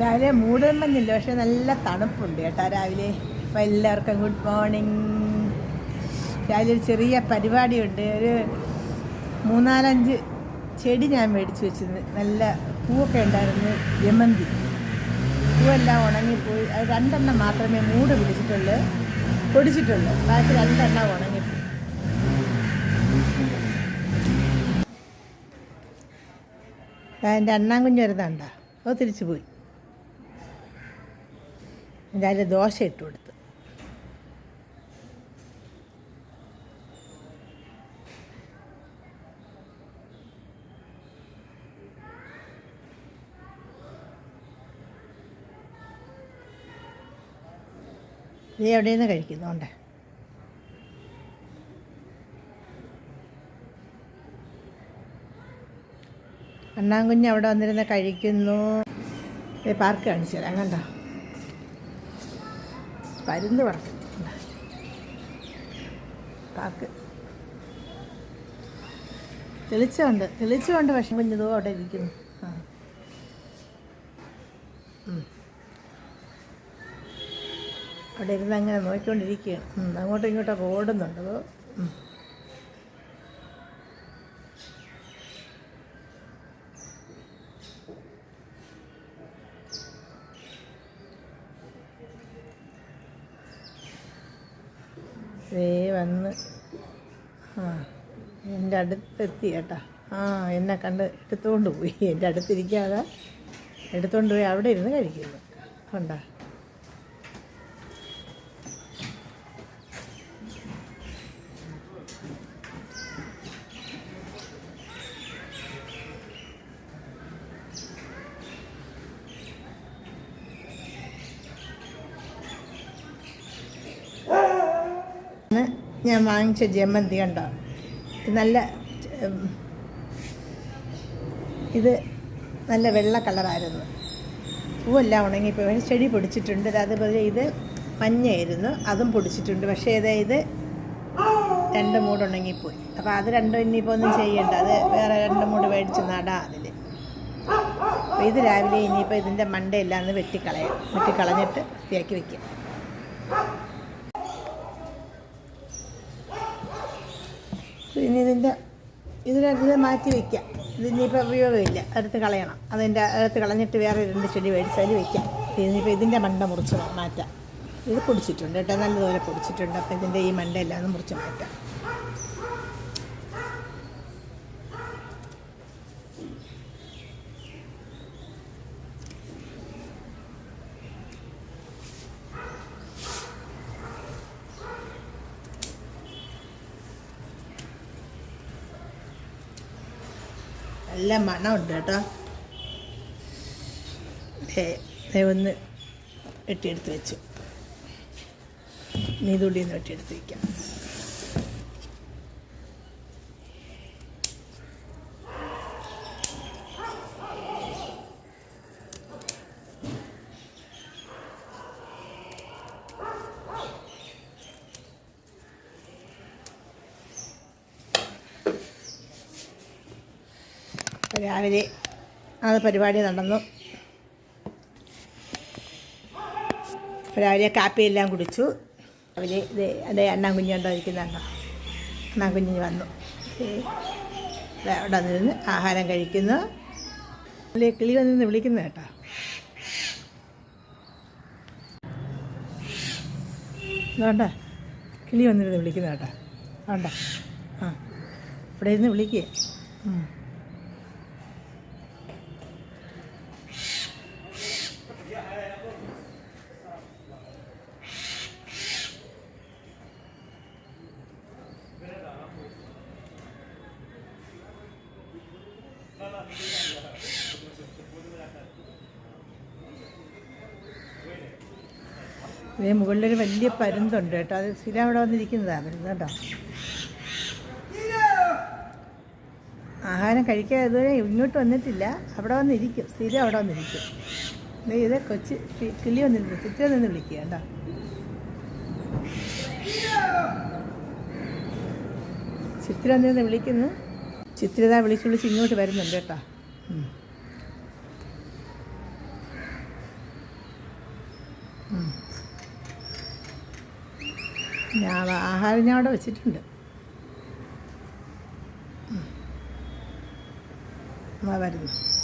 രാവിലെ മൂടുമഞ്ഞില്ല പക്ഷെ നല്ല തണുപ്പുണ്ട് കേട്ടോ രാവിലെ. അപ്പോൾ എല്ലാവർക്കും ഗുഡ് മോർണിംഗ് രാവിലെ ഒരു ചെറിയ പരിപാടിയുണ്ട്. ഒരു മൂന്നാലഞ്ച് ചെടി ഞാൻ മേടിച്ച് വെച്ചിരുന്നു. നല്ല പൂവൊക്കെ ഉണ്ടായിരുന്നു ജമന്തി പൂവെല്ലാം ഉണങ്ങിപ്പോയി. അത് രണ്ടെണ്ണം മാത്രമേ മൂട് പിടിച്ചിട്ടുള്ളൂ പൊടിച്ചിട്ടുള്ളൂ. ബാക്കി രണ്ടെണ്ണം ഉണങ്ങിപ്പോയി. എന്റെ അണ്ണാൻ കുഞ്ഞു വരുന്നുണ്ടോ? അത് തിരിച്ചു പോയി രാവിലെ ദോശ ഇട്ട് കൊടുത്തു. ഇത് എവിടെ നിന്ന് കഴിക്കുന്നുണ്ട് അണ്ണാൻകുഞ്ഞ് അവിടെ വന്നിരുന്ന് കഴിക്കുന്നു. പാർക്ക് കാണിച്ചു തരാം. കണ്ടോ? പരുന്ത് പറക്കും. കാക്ക്. തെളിച്ചമുണ്ട്. തെളിച്ചമുണ്ട് പക്ഷെ കുഞ്ഞതോ അവിടെ ഇരിക്കുന്നു. അവിടെ ഇരുന്ന് അങ്ങനെ നോക്കിക്കൊണ്ടിരിക്കുകയാണ്. അങ്ങോട്ടും ഇങ്ങോട്ടൊക്കെ ഓടുന്നുണ്ട്. ദേ വന്ന്. ആ എന്റെ അടുത്തെത്തി കേട്ടാ. ആ എന്നെ കണ്ട് എടുത്തുകൊണ്ട് പോയി. എന്റെ അടുത്തിരിക്കാതെ എടുത്തുകൊണ്ട് പോയി അവിടെ ഇരുന്ന് കഴിക്കുന്നു. കണ്ടാ? ഞാൻ വാങ്ങിച്ച ജമന്തി കണ്ടോ? നല്ല ഇത് നല്ല വെള്ള കളറായിരുന്നു. പൂവെല്ലാം ഉണങ്ങിപ്പോയി. ചെടി പൊടിച്ചിട്ടുണ്ട്. അതുപോലെ ഇത് മഞ്ഞയായിരുന്നു. അതും പൊടിച്ചിട്ടുണ്ട്. പക്ഷേ ഇത് ഇത്? രണ്ട് മൂട് ഉണങ്ങിപ്പോയി. അപ്പോൾ അത് രണ്ടും ഇനിയിപ്പോൾ ഒന്നും ചെയ്യണ്ട. അത് വേറെ രണ്ട് മൂട് മേടിച്ച് നടാം അതിൽ അപ്പോൾ ഇത് രാവിലെ ഇനിയിപ്പോൾ ഇതിന്റെ മണ്ടയെല്ലാം ഒന്ന് വെട്ടിക്കളയാം. വെട്ടിക്കളഞ്ഞിട്ട് വൃത്തിയാക്കി വെക്കാം. ഇനി ഇതിന്റെ ഇത് ഇത് മാറ്റി വയ്ക്കാം ഇതിനിപ്പോൾ ഉപയോഗമില്ല. എടുത്ത് കളയണം. അതിന്റെ എടുത്ത് കളഞ്ഞിട്ട് വേറെ രണ്ട് ചെടി മേടിച്ചാൽ വയ്ക്കാം ഇതിനിപ്പോൾ ഇതിന്റെ മണ്ട മുറിച്ച് മാറ്റാം. ഇത് പൊടിച്ചിട്ടുണ്ട് കേട്ടോ. നല്ലതുപോലെ പൊടിച്ചിട്ടുണ്ട്. അപ്പോൾ ഇതിന്റെ ഈ മണ്ടയെല്ലാം ഒന്ന് മുറിച്ച് മാറ്റാം. നല്ല മണമുണ്ട് കേട്ടോ. ഒന്ന് വെട്ടിയെടുത്ത് വെച്ചു. നീതുള്ളിന്ന് വെട്ടിയെടുത്ത് വയ്ക്കാം അപ്പോൾ രാവിലെ അത് പരിപാടി നടന്നു. രാവിലെ കാപ്പിയെല്ലാം കുടിച്ചു. രാവിലെ ഇത് അതേ അണ്ണാൻ കുഞ്ഞുണ്ടോ ഇരിക്കുന്നുണ്ടോ അണ്ണാൻ കുഞ്ഞിന് വന്നു. അവിടെ നിന്ന് ആഹാരം കഴിക്കുന്നു. അല്ലേ കിളി വന്നിരുന്ന് വിളിക്കുന്നു കേട്ടോ. വേണ്ട കിളി വന്നിരുന്ന് വിളിക്കുന്നു കേട്ടോ. വേണ്ട ആ ഇവിടെ ഇരുന്ന് വിളിക്കുക ഇതേ മുകളിലൊരു വലിയ പരുന്തുണ്ട് കേട്ടോ. അത് സ്ഥിരം അവിടെ വന്നിരിക്കുന്നതാണ് പരുന്ത് കേട്ടോ ആഹാരം കഴിക്കാൻ ഇതുവരെ ഇങ്ങോട്ട് വന്നിട്ടില്ല. അവിടെ വന്നിരിക്കും. സ്ഥിരം അവിടെ വന്നിരിക്കും. ഇത് കൊച്ചു കിളി വന്നിരുന്നു ചിത്ര നിന്ന് വിളിക്കുക കേട്ടോ. ചിത്ര നിന്ന് വിളിക്കുന്നു. ചിത്രത വിളിച്ച് വിളിച്ച് ഇങ്ങോട്ട് വരുന്നുണ്ട് കേട്ടോ. ഞാൻ ആഹാരം ഞാൻ അവിടെ വെച്ചിട്ടുണ്ട്. വരുന്നു.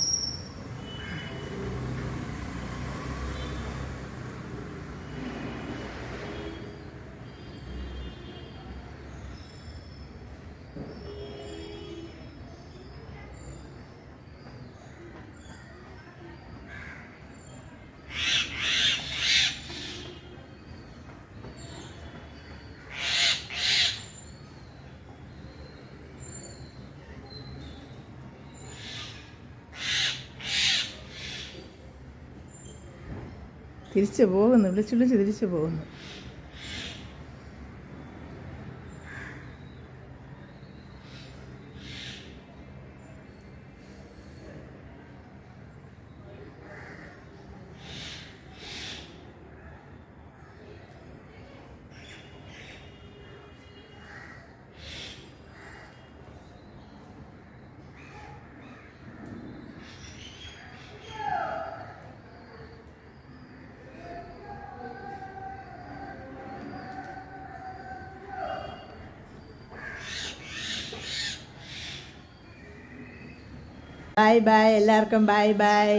തിരിച്ചു പോകുന്നു വിളിച്ചു വിളിച്ച് തിരിച്ചു പോകുന്നു. ബൈ ബൈ എല്ലാവർക്കും ബൈ ബൈ